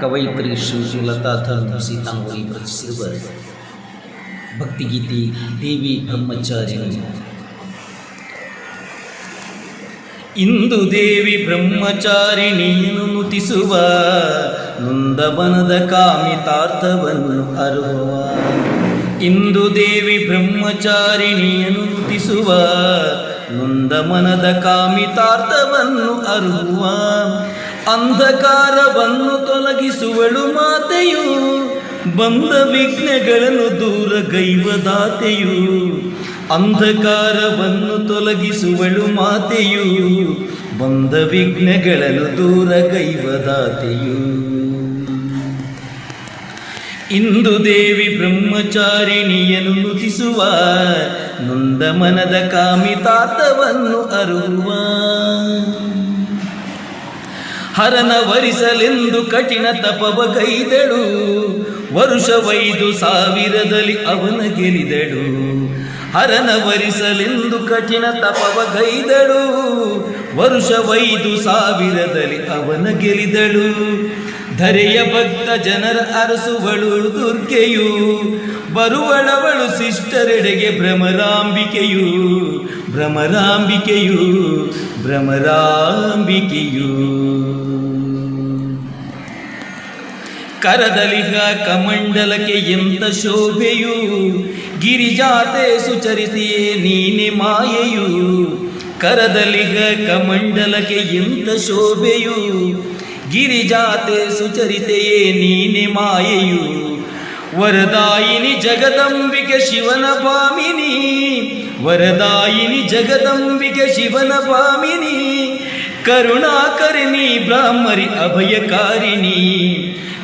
ಕವಯಿತ್ರಿ ಶ್ರೀಲತಾ ಧರ್ಮ ಸೀತಾಂಬರಿ ರಚಿಸಿರುವ ಭಕ್ತಿಗೀತೆ ದೇವಿ ಬ್ರಹ್ಮಚಾರಿ ಇಂದು ದೇವಿ ಬ್ರಹ್ಮಚಾರಿಣಿಯನ್ನು ನುತಿಸುವ ನೊಂದವನದ ಕಾಮಿತಾರ್ಥವನ್ನು ಅರುವ ಇಂದು ದೇವಿ ಬ್ರಹ್ಮಚಾರಿಣಿಯನ್ನು ನುತಿಸುವ ನೊಂದ ಮನದ ಕಾಮಿತಾರ್ಥವನ್ನು ಅರುಹುವ ಅಂಧಕಾರವನ್ನು ತೊಲಗಿಸುವಳು ಮಾತೆಯು, ಬಂದ ವಿಘ್ನಗಳನ್ನು ದೂರ ಗೈವದಾತೆಯು ಅಂಧಕಾರವನ್ನು ತೊಲಗಿಸುವಳು ಮಾತೆಯು, ಬಂದ ವಿಘ್ನಗಳನ್ನು ದೂರ ಗೈವದಾತೆಯು ಇಂದು ದೇವಿ ಬ್ರಹ್ಮಚಾರಿಣಿಯನ್ನು ನುತಿಸುವ ನೊಂದ ಮನದ ಕಾಮಿತಾತವನ್ನು ಅರುವ ಹರನ ವರಿಸಲೆಂದು ಕಠಿಣ ತಪವ ಕೈದಳು. ವರುಷವೈದು ಸಾವಿರದಲ್ಲಿ ಅವನ ಗೆಲಿದಳು. ಹರನ ವರಿಸಲೆಂದು ಕಠಿಣ ತಪವ ಗೈದಳು ವರುಷವೈದು ಸಾವಿರದಲ್ಲಿ ಅವನ ಗೆಲಿದಳು. ಧರೆಯ ಭಕ್ತ ಜನರ ಅರಸುವಳು ದುರ್ಗೆಯು. ಬರುವಳವಳು ಶಿಷ್ಟರೆಡೆಗೆ ಭ್ರಮರಾಂಬಿಕೆಯು. ಭ್ರಮರಾಂಬಿಕೆಯು ಭ್ರಮರಾಂಬಿಕೆಯು. ಕರದಲಿಗ ಕಮಂಡಲಕ್ಕೆ ಎಂತ ಶೋಭೆಯು, ಗಿರಿಜಾತೆ ಸುಚರಿಸಿಯೇ ನೀನೆ ಮಾಯೆಯು. ಕರದಲಿಗ ಕಮಂಡಲಕ್ಕೆ ಎಂತ ಶೋಭೆಯು, ಗಿರಿಜಾತೆ ಸುಚರಿತೆಯೇ ನೀನೆ ಮಾಯೆಯು. ವರದಾಯಿನಿ ಜಗದಂಬಿಕೆ ಶಿವನ ಪಾಮಿನಿ ವರದಾಯಿನಿ ಜಗದಂಬಿಕೆ ಶಿವನ ಪಾಮಿನಿ ಕರುಣಾಕರಿಣಿ ಬ್ರಾಹ್ಮರಿ ಅಭಯಕಾರಿಣಿ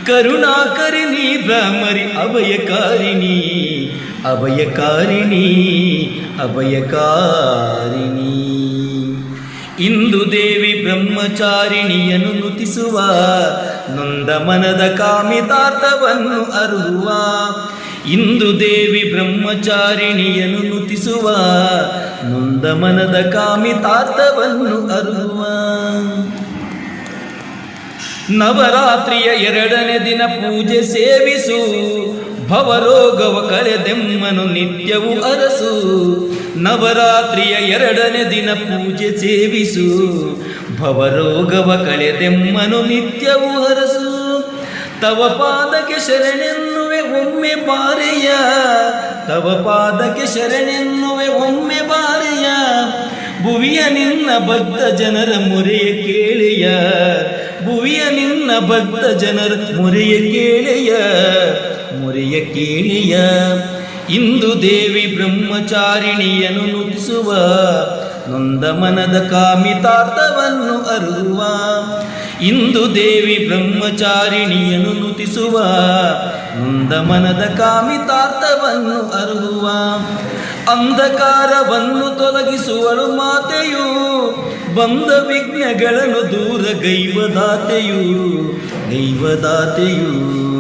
ಕರುಣಾಕರಿಣಿ ಬ್ರಾಹ್ಮರಿ ಅಭಯಕಾರಿಣಿ ಅಭಯಕಾರಿಣಿ ಅಭಯಕಾರಿಣಿ ಇಂದು ದೇವಿ ಬ್ರಹ್ಮಚಾರಿಣಿಯನ್ನು ನುತಿಸುವ ನೊಂದ ಮನದ ಕಾಮಿತಾರ್ಥವನ್ನು ಅರುವ ಇಂದು ದೇವಿ ಬ್ರಹ್ಮಚಾರಿಣಿಯನ್ನು ನುತಿಸುವ ನೊಂದ ಮನದ ಕಾಮಿತಾರ್ಥವನ್ನು ಅರುವ ನವರಾತ್ರಿಯ ಎರಡನೇ ದಿನ ಪೂಜೆ ಸೇವಿಸು, ಭವರೋಗವ ಕಳೆದೆಮ್ಮನು ನಿತ್ಯವು ಅರಸು. ನವರಾತ್ರಿಯ ಎರಡನೇ ದಿನ ಪೂಜೆ ಸೇವಿಸು. ಭವರೋಗವ ಕಳೆದೆಮ್ಮನು ನಿತ್ಯವೂ ಹರಸು. ತವ ಪಾದಕ್ಕೆ ಶರಣೆನ್ನುವೆ ಒಮ್ಮೆ ಬಾರೆಯ ತವ ಪಾದಕ್ಕೆ ಶರಣೆನ್ನುವೆ ಒಮ್ಮೆ ಬಾರೆಯ ಭುವಿಯ ನಿನ್ನ ಭಕ್ತ ಜನರ ಮೊರೆಯ ಕೇಳೆಯ. ಭುವಿಯ ನಿನ್ನ ಭಕ್ತ ಜನರ ಮೊರೆಯ ಕೇಳೆಯ. ಮೊರೆಯ ಕೇಳೆಯ. ಇಂದು ದೇವಿ ಬ್ರಹ್ಮಚಾರಿಣಿಯನ್ನು ನುತಿಸುವ ನೊಂದ ಮನದ ಕಾಮಿತಾರ್ಥವನ್ನು ಅರುವ ಇಂದು ದೇವಿ ಬ್ರಹ್ಮಚಾರಿಣಿಯನ್ನು ನುತಿಸುವ ನೊಂದ ಮನದ ಕಾಮಿತಾರ್ಥವನ್ನು ಅರುವ ಅಂಧಕಾರವನ್ನು ತೊಲಗಿಸುವಳು ಮಾತೆಯು, ಬಂದ ವಿಘ್ನಗಳನ್ನು ದೂರ ಗೈವದಾತೆಯು ಗೈವದಾತೆಯು.